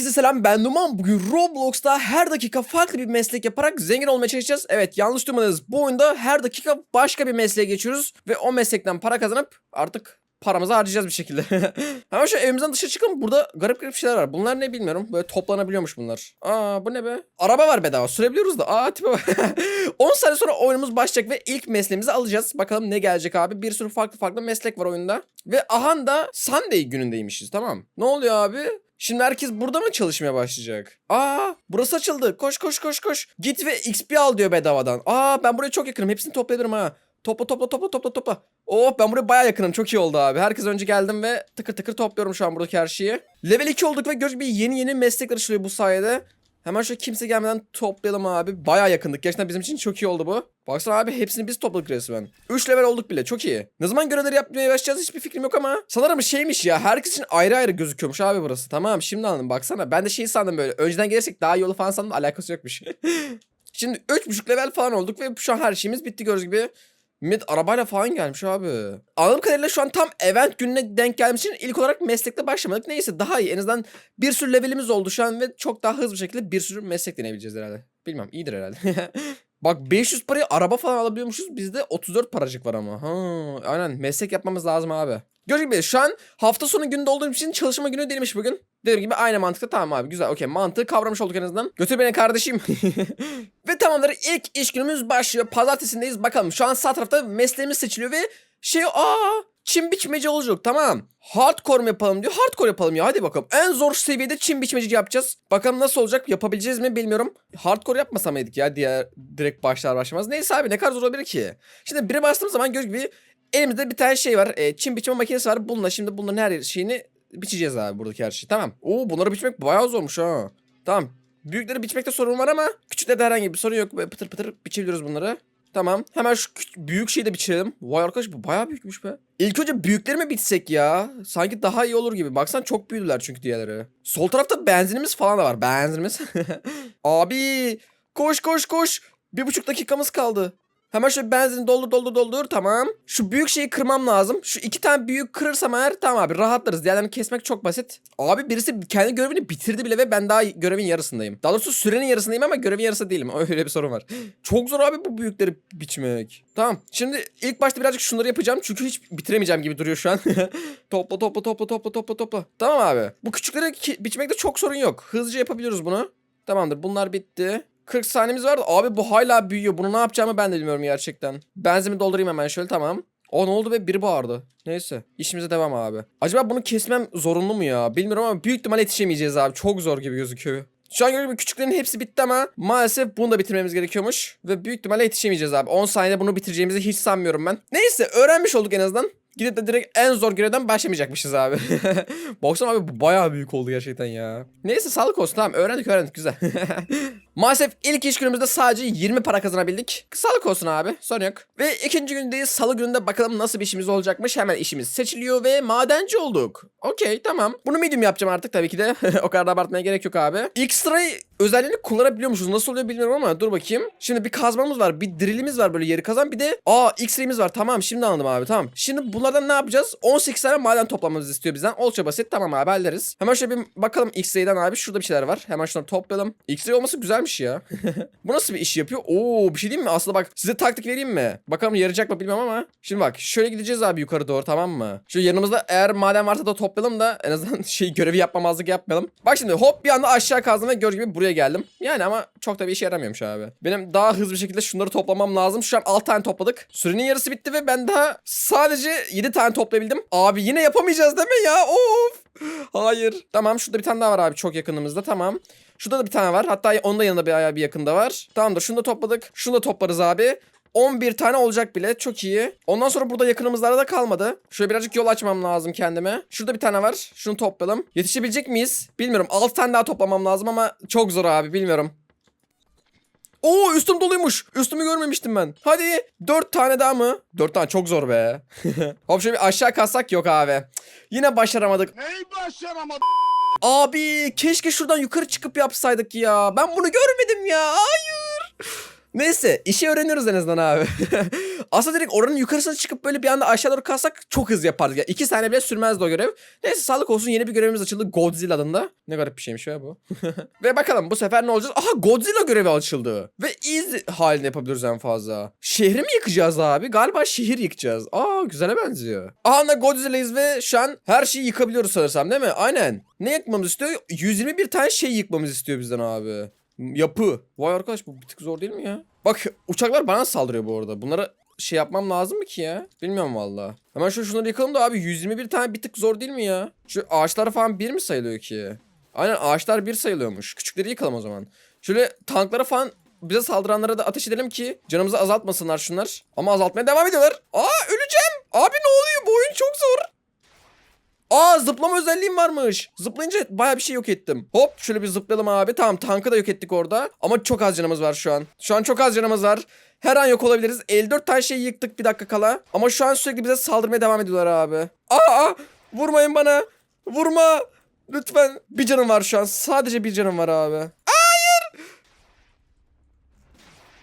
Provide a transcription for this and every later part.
Herkese selam ben Numan. Bugün Roblox'ta her dakika farklı bir meslek yaparak zengin olmaya çalışacağız. Evet yanlış duymadınız. Bu oyunda her dakika başka bir mesleğe geçiyoruz. Ve o meslekten para kazanıp artık paramızı harcayacağız bir şekilde. Hemen şu evimizden dışarı çıkalım. Burada garip garip şeyler var. Bunlar ne bilmiyorum. Böyle toplanabiliyormuş bunlar. Aa bu ne be? Araba var bedava. Sürebiliyoruz da. Aa tipe bak. 10 saniye sonra oyunumuz başlayacak ve ilk mesleğimizi alacağız. Bakalım ne gelecek abi. Bir sürü farklı farklı meslek var oyunda. Ve ahan da Sunday günündeymişiz tamam. Ne oluyor abi? Şimdi herkes burada mı çalışmaya başlayacak? Aa burası açıldı. Koş koş koş koş. Git ve XP al diyor bedavadan. Aa ben buraya çok yakınım. Hepsini toplayabilirim ha. Topla topla topla topla topla. Oh ben buraya baya yakınım. Çok iyi oldu abi. Herkes önce geldim ve tıkır tıkır topluyorum şu an buradaki her şeyi. Level 2 olduk ve gördüğünüz gibi yeni yeni meslekler açılıyor bu sayede. Hemen şöyle kimse gelmeden toplayalım abi. Baya yakındık. Gerçekten bizim için çok iyi oldu bu. Baksana abi hepsini biz topladık resmen. 3 level olduk bile çok iyi. Ne zaman görevleri yapmaya başlayacağız hiçbir fikrim yok ama. Sanırım şeymiş ya herkes için ayrı ayrı gözüküyormuş abi burası. Tamam şimdi anladım baksana. Ben de şey sandım böyle. Önceden gelirsek daha iyi olur falan sandım alakası yokmuş. şimdi 3.5 level falan olduk ve şu an her şeyimiz bitti gördüğünüz gibi. Mid arabayla falan gelmiş abi. Anladığım kadarıyla şu an tam event gününe denk gelmiş için ilk olarak meslekte başlamadık. Neyse daha iyi. En azından bir sürü levelimiz oldu şu an ve çok daha hızlı bir şekilde bir sürü meslek deneyebileceğiz herhalde. Bilmem iyidir herhalde. Bak 500 parayı araba falan alabiliyormuşuz. Bizde 34 paracık var ama. Ha, aynen meslek yapmamız lazım abi. Gördüğünüz gibi şu an hafta sonu gününde olduğum için çalışma günü değilmiş bugün. Dediğim gibi aynı mantıkta tamam abi güzel okey mantığı kavramış olduk en azından. Götür beni kardeşim. ve tamamdır ilk iş günümüz başlıyor. Pazartesindeyiz bakalım şu an sağ tarafta mesleğimiz seçiliyor ve şey aa çim biçmeci olacak tamam. Hardcore yapalım diyor. Hardcore yapalım ya hadi bakalım. En zor seviyede çim biçmeci yapacağız. Bakalım nasıl olacak yapabileceğiz mi bilmiyorum. Hardcore yapmasam mıydık ya diğer direkt başlar başlamaz. Neyse abi ne kadar zor olabilir ki. Şimdi bire bastığım zaman göz gibi elimizde bir tane şey var. E, çim biçme makinesi var. Bununla şimdi bunların her şeyini biçeceğiz abi buradaki her şeyi. Tamam. Oo bunları biçmek bayağı zormuş ha. Tamam. Büyükleri biçmekte sorun var ama küçüklerde herhangi bir sorun yok. Pıtır pıtır biçebiliyoruz bunları. Tamam. Hemen şu büyük şeyi de biçelim. Vay arkadaş bu bayağı büyükmüş be. İlk önce büyükleri mi biçsek ya? Sanki daha iyi olur gibi. Baksan çok büyüdüler çünkü diğerleri. Sol tarafta benzinimiz falan da var. Benzinimiz. Abi koş koş koş. Bir buçuk dakikamız kaldı. Hemen şöyle benzin doldur doldur doldur tamam. Şu büyük şeyi kırmam lazım. Şu iki tane büyük kırırsam eğer tamam abi rahatlarız. Diğerlerini kesmek çok basit. Abi birisi kendi görevini bitirdi bile ve ben daha görevin yarısındayım. Daha doğrusu sürenin yarısındayım ama görevin yarısı değilim. Öyle bir sorun var. Çok zor abi bu büyükleri biçmek. Tamam şimdi ilk başta birazcık şunları yapacağım. Çünkü hiç bitiremeyeceğim gibi duruyor şu an. topla topla topla topla topla topla. Tamam abi. Bu küçükleri biçmekte çok sorun yok. Hızlıca yapabiliyoruz bunu. Tamamdır bunlar bitti. 40 saniyemiz vardı. Abi bu hala büyüyor. Bunu ne yapacağımı ben de bilmiyorum gerçekten. Benzimi doldurayım hemen şöyle tamam. O ne oldu be biri bağırdı. Neyse işimize devam abi. Acaba bunu kesmem zorunlu mu ya? Bilmiyorum ama büyük ihtimal yetişemeyeceğiz abi. Çok zor gibi gözüküyor. Şu an gördüğüm küçüklerin hepsi bitti ama maalesef bunu da bitirmemiz gerekiyormuş. Ve büyük ihtimalle yetişemeyeceğiz abi. 10 saniyede bunu bitireceğimizi hiç sanmıyorum ben. Neyse öğrenmiş olduk en azından. Gidip de direkt en zor görevden başlamayacakmışız abi. Baksana abi bu bayağı büyük oldu gerçekten ya. Neyse sağlık olsun tamam öğrendik öğrendik güzel. Maalesef ilk iş günümüzde sadece 20 para kazanabildik. Sağlık olsun abi sorun yok. Ve ikinci gündeyiz salı gününde bakalım nasıl bir işimiz olacakmış. Hemen işimiz seçiliyor ve madenci olduk. Okey tamam. Bunu medium yapacağım artık tabii ki de. o kadar da abartmaya gerek yok abi. X-ray özelliğini kullanabiliyormuşuz. Nasıl oluyor bilmiyorum ama dur bakayım. Şimdi bir kazmamız var. Bir drillimiz var böyle yeri kazan. Bir de aa X-ray'imiz var. Tamam şimdi anladım abi tamam. Şimdi bunlardan ne yapacağız? 18 tane maden toplamamızı istiyor bizden. Oldukça basit. Tamam abi hallederiz. Hemen şöyle bir bakalım X-ray'den abi. Şurada bir şeyler var. Hemen şunları toplayalım. X-ray olması güzelmiş ya. Bu nasıl bir iş yapıyor? Oo bir şey diyeyim mi? Aslında bak size taktik vereyim mi? Bakalım yarayacak mı bilmem ama. Şimdi bak şöyle gideceğiz abi yukarı doğru tamam mı? Şu yanımızda eğer maden varsa da toplayalım da en azından şey görevi yapmamazlık yapmayalım. Bak şimdi hop bir anda aşağı kazdım ve gördüğünüz gibi buraya geldim. Yani ama çok da bir işe yaramıyormuş abi. Benim daha hızlı bir şekilde şunları toplamam lazım. Şu an 6 tane topladık. Sürenin yarısı bitti ve ben daha sadece 7 tane toplayabildim. Abi yine yapamayacağız değil mi ya? Of. Hayır. Tamam şurada bir tane daha var abi çok yakınımızda tamam. Şurada da bir tane var. Hatta onun da yanında bir ayağı bir yakında var. Tamamdır şunu da topladık. Şunu da toplarız abi. 11 tane olacak bile. Çok iyi. Ondan sonra burada yakınımızlarda da kalmadı. Şöyle birazcık yol açmam lazım kendime. Şurada bir tane var. Şunu toplayalım. Yetişebilecek miyiz? Bilmiyorum. 6 tane daha toplamam lazım ama çok zor abi. Bilmiyorum. Oo üstüm doluymuş. Üstümü görmemiştim ben. Hadi 4 tane daha mı? 4 tane çok zor be. Hop şöyle bir aşağı kassak yok abi. Yine başaramadık. Neyi başaramadın? Abi keşke şuradan yukarı çıkıp yapsaydık ya. Ben bunu görmedim ya. Hayır. Neyse işi öğreniyoruz en azından abi. Aslında direkt oranın yukarısına çıkıp böyle bir anda aşağı doğru kalsak çok hızlı yapardık. Yani iki saniye bile sürmezdi o görev. Neyse sağlık olsun yeni bir görevimiz açıldı. Godzilla adında. Ne garip bir şeymiş ya bu. Ve bakalım bu sefer ne olacağız? Aha Godzilla görevi açıldı. Ve iz halinde yapabiliriz en fazla. Şehri mi yıkacağız abi? Galiba şehir yıkacağız. Aa güzele benziyor. Aha da Godzilla'yız ve şu an her şeyi yıkabiliyoruz sanırsam değil mi? Aynen. Ne yıkmamız istiyor? 121 tane şey yıkmamız istiyor bizden abi. Yapı. Vay arkadaş bu bir tık zor değil mi ya? Bak uçaklar bana saldırıyor bu arada. Bunlara şey yapmam lazım mı ki ya? Bilmiyorum valla. Hemen şu şunları yıkalım da abi 121 tane bir tık zor değil mi ya? Şu ağaçlar falan bir mi sayılıyor ki? Aynen ağaçlar bir sayılıyormuş. Küçükleri yıkalım o zaman. Şöyle tanklara falan bize saldıranlara da ateş edelim ki canımızı azaltmasınlar şunlar. Ama azaltmaya devam ediyorlar. Aa öleceğim. Abi ne oluyor? Bu oyun çok zor. Aa zıplama özelliğim varmış. Zıplayınca baya bir şey yok ettim. Hop şöyle bir zıplayalım abi. Tamam tankı da yok ettik orada. Ama çok az canımız var şu an. Şu an çok az canımız var. Her an yok olabiliriz. 54 tane şey yıktık bir dakika kala. Ama şu an sürekli bize saldırmaya devam ediyorlar abi. Aa vurmayın bana. Vurma. Lütfen. Bir canım var şu an. Sadece bir canım var abi. Hayır.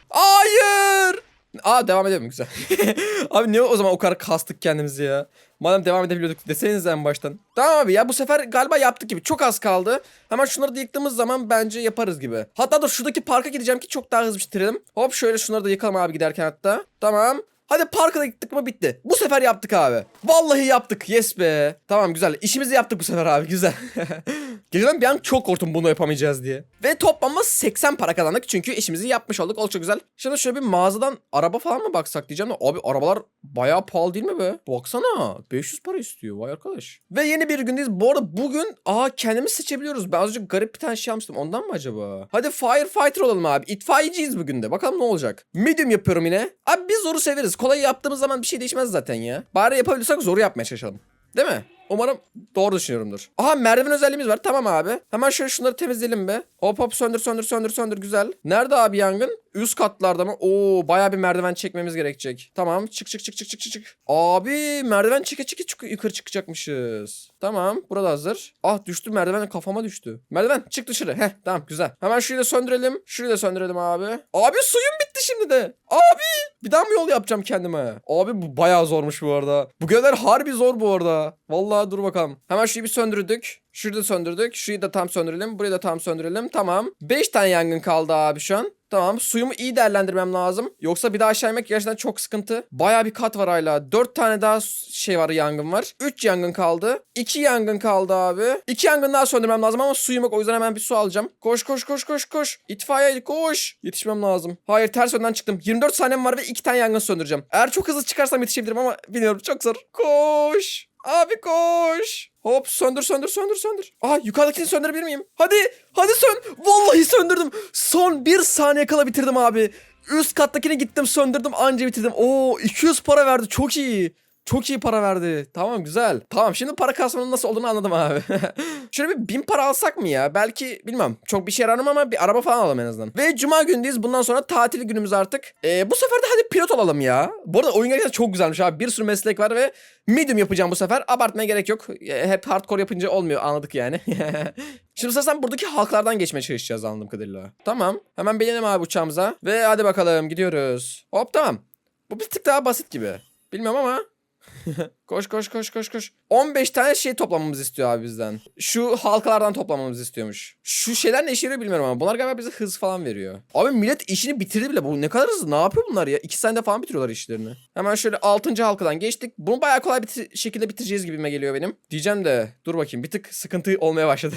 Hayır. Aa devam edelim güzel. abi niye o zaman o kadar kastık kendimizi ya? Madem devam edebiliyorduk deseniz en baştan. Tamam abi ya bu sefer galiba yaptık gibi. Çok az kaldı. Hemen şunları da yıktığımız zaman bence yaparız gibi. Hatta dur şuradaki parka gideceğim ki çok daha hızlı bitirelim. Hop şöyle şunları da yıkalım abi giderken hatta. Tamam. Hadi parka da gittik mi bitti. Bu sefer yaptık abi. Vallahi yaptık. Yes be. Tamam güzel. İşimizi yaptık bu sefer abi. Güzel. Geceden bir an çok korktum bunu yapamayacağız diye. Ve toplamda 80 para kazandık çünkü işimizi yapmış olduk. Oldukça güzel. Şimdi şöyle bir mağazadan araba falan mı baksak diyeceğim de abi arabalar bayağı pahalı değil mi be? Baksana 500 para istiyor vay arkadaş. Ve yeni bir gündeyiz. Bu arada bugün aa kendimiz seçebiliyoruz. Ben az önce garip bir tane şey almıştım. Ondan mı acaba? Hadi firefighter olalım abi. İtfaiyeciyiz bugün de. Bakalım ne olacak. Medium yapıyorum yine. Abi biz zoru severiz. Kolayı yaptığımız zaman bir şey değişmez zaten ya. Bari yapabiliyorsak zoru yapmaya çalışalım. Değil mi? Umarım doğru düşünüyorumdur. Aha merdiven özelliğimiz var. Tamam abi. Hemen şöyle şunları temizleyelim be. Hop hop söndür söndür söndür söndür güzel. Nerede abi yangın? Üst katlarda mı? Oo bayağı bir merdiven çekmemiz gerekecek. Tamam çık çık çık çık çık çık. Abi merdiven çeke çeke çık yukarı çıkacakmışız. Tamam burada hazır. Ah düştü merdiven kafama düştü. Merdiven çık dışarı. Heh tamam güzel. Hemen şurayı da söndürelim. Şurayı da söndürelim abi. Abi suyum bitti şimdi de. Abi bir daha mı yol yapacağım kendime? Abi bu bayağı zormuş bu arada. Bu görevler harbi zor bu arada. Vallahi dur bakalım. Hemen şurayı bir söndürdük. Şurayı söndürdük. Şurayı da tam söndürelim. Burayı da tam söndürelim. Tamam. 5 tane yangın kaldı abi şu an. Tamam suyumu iyi değerlendirmem lazım. Yoksa bir daha aşağı inmek gerçekten çok sıkıntı. Baya bir kat var hala. 4 tane daha şey var yangın var. 3 yangın kaldı. 2 yangın kaldı abi. 2 yangın daha söndürmem lazım ama suyum yok. O yüzden hemen bir su alacağım. Koş koş koş koş koş. İtfaiye koş. Yetişmem lazım. Hayır ters yönden çıktım. 24 saniyem var ve 2 tane yangın söndüreceğim. Eğer çok hızlı çıkarsam yetişebilirim ama bilmiyorum çok zor. Koş. Abi koş. Hop söndür söndür söndür söndür. Aha yukarıdakini söndürebilir miyim? Hadi hadi sön. Vallahi söndürdüm. Son bir saniye kala bitirdim abi. Üst kattakini gittim söndürdüm anca bitirdim. Oo 200 para verdi çok iyi. Çok iyi para verdi. Tamam güzel. Tamam şimdi para kasmanın nasıl olduğunu anladım abi. Şöyle bir bin para alsak mı ya? Belki bilmem. Çok bir şey aramam ama bir araba falan alalım en azından. Ve cuma gündeyiz. Bundan sonra tatil günümüz artık. Ee, bu sefer de hadi pilot olalım ya. Bu arada oyun gerçekten çok güzelmiş abi. Bir sürü meslek var ve medium yapacağım bu sefer. Abartmaya gerek yok. Ee, Hep hardcore yapınca olmuyor anladık yani. Şimdi sen buradaki halklardan geçmeye çalışacağız anladığım kadarıyla. Tamam. Hemen binelim abi uçağımıza. Ve hadi bakalım gidiyoruz. Hop tamam. Bu bir tık daha basit gibi. Bilmiyorum ama koş koş koş koş koş. 15 tane şey toplamamızı istiyor abi bizden. Şu halkalardan toplamamızı istiyormuş. Şu şeyler ne işe bilmiyorum ama bunlar galiba bize hız falan veriyor. Abi millet işini bitirdi bile. Bu ne kadar hızlı. Ne yapıyor bunlar ya? 2 saniyede falan bitiriyorlar işlerini. Hemen şöyle 6. halkadan geçtik. Bunu bayağı kolay bir şekilde bitireceğiz gibime geliyor benim. Diyeceğim de dur bakayım bir tık sıkıntı olmaya başladı.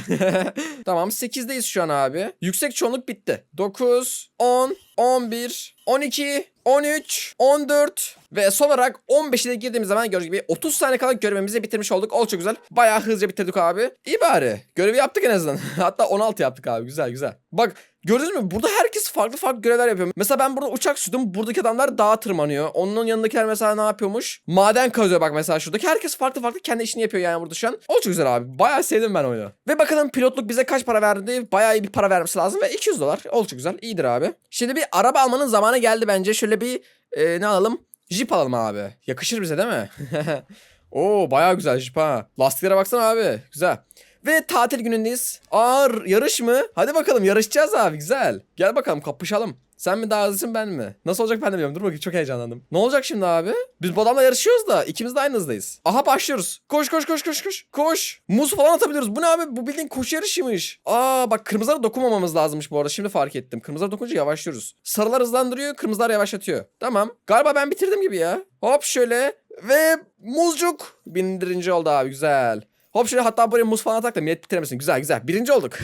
tamam 8'deyiz şu an abi. Yüksek çoğunluk bitti. 9, 10, 11, 12, 13, 14 ve son olarak 15'e de girdiğimiz zaman gördüğünüz gibi 30 saniye kala görevimizi bitirmiş olduk. Oldukça güzel. Bayağı hızlıca bitirdik abi. İyi bari. Görevi yaptık en azından. Hatta 16 yaptık abi. Güzel güzel. Bak Gördünüz mü? Burada herkes farklı farklı görevler yapıyor. Mesela ben burada uçak sürdüm. Buradaki adamlar dağa tırmanıyor. Onun yanındakiler mesela ne yapıyormuş? Maden kazıyor bak mesela şuradaki. Herkes farklı farklı kendi işini yapıyor yani burada şu an. O çok güzel abi. Bayağı sevdim ben oyunu. Ve bakalım pilotluk bize kaç para verdi? Bayağı iyi bir para vermesi lazım ve 200 dolar. Oldukça güzel. İyidir abi. Şimdi bir araba almanın zamanı geldi bence. Şöyle bir e, ne alalım? Jeep alalım abi. Yakışır bize değil mi? Oo bayağı güzel Jeep ha. Lastiklere baksana abi. Güzel. Ve tatil günündeyiz. Ağır yarış mı? Hadi bakalım yarışacağız abi güzel. Gel bakalım kapışalım. Sen mi daha hızlısın ben mi? Nasıl olacak ben de bilmiyorum. Dur bakayım çok heyecanlandım. Ne olacak şimdi abi? Biz bu adamla yarışıyoruz da ikimiz de aynı hızdayız. Aha başlıyoruz. Koş koş koş koş koş. Koş. Muz falan atabiliyoruz. Bu ne abi? Bu bildiğin koşu yarışıymış. Aa bak kırmızılara dokunmamamız lazımmış bu arada. Şimdi fark ettim. Kırmızılara dokununca yavaşlıyoruz. Sarılar hızlandırıyor, kırmızılar yavaşlatıyor. Tamam. Galiba ben bitirdim gibi ya. Hop şöyle. Ve muzcuk. Bindirinci oldu abi güzel. Hop şöyle hatta buraya muz falan atak da millet bitiremesin. Güzel güzel. Birinci olduk.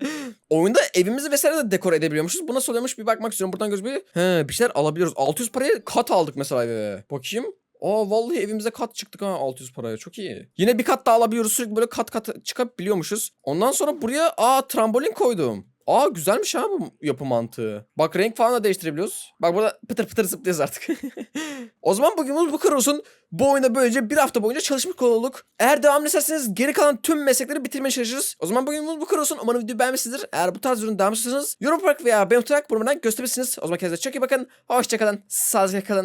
Oyunda evimizi vesaire de dekor edebiliyormuşuz. Bu nasıl oluyormuş bir bakmak istiyorum. Buradan gözüküyor. He bir şeyler alabiliyoruz. 600 paraya kat aldık mesela eve. Bakayım. Aa vallahi evimize kat çıktık ha 600 paraya çok iyi. Yine bir kat daha alabiliyoruz sürekli böyle kat kat çıkabiliyormuşuz. Ondan sonra buraya aa trambolin koydum. Aa güzelmiş ha bu yapı mantığı. Bak renk falan da değiştirebiliyoruz. Bak burada pıtır pıtır zıplıyoruz artık. o zaman bugünümüz bu kadar olsun. Bu oyunda böylece bir hafta boyunca çalışmış olduk. Eğer devam ederseniz geri kalan tüm meslekleri bitirmeye çalışırız. O zaman bugünümüz bu kadar olsun. Umarım videoyu beğenmişsinizdir. Eğer bu tarz ürün devam istiyorsanız yorum bırak veya beğen tutarak bunlardan gösterebilirsiniz. O zaman kendinize çok iyi bakın. Hoşçakalın. Sağlıcakla kalın.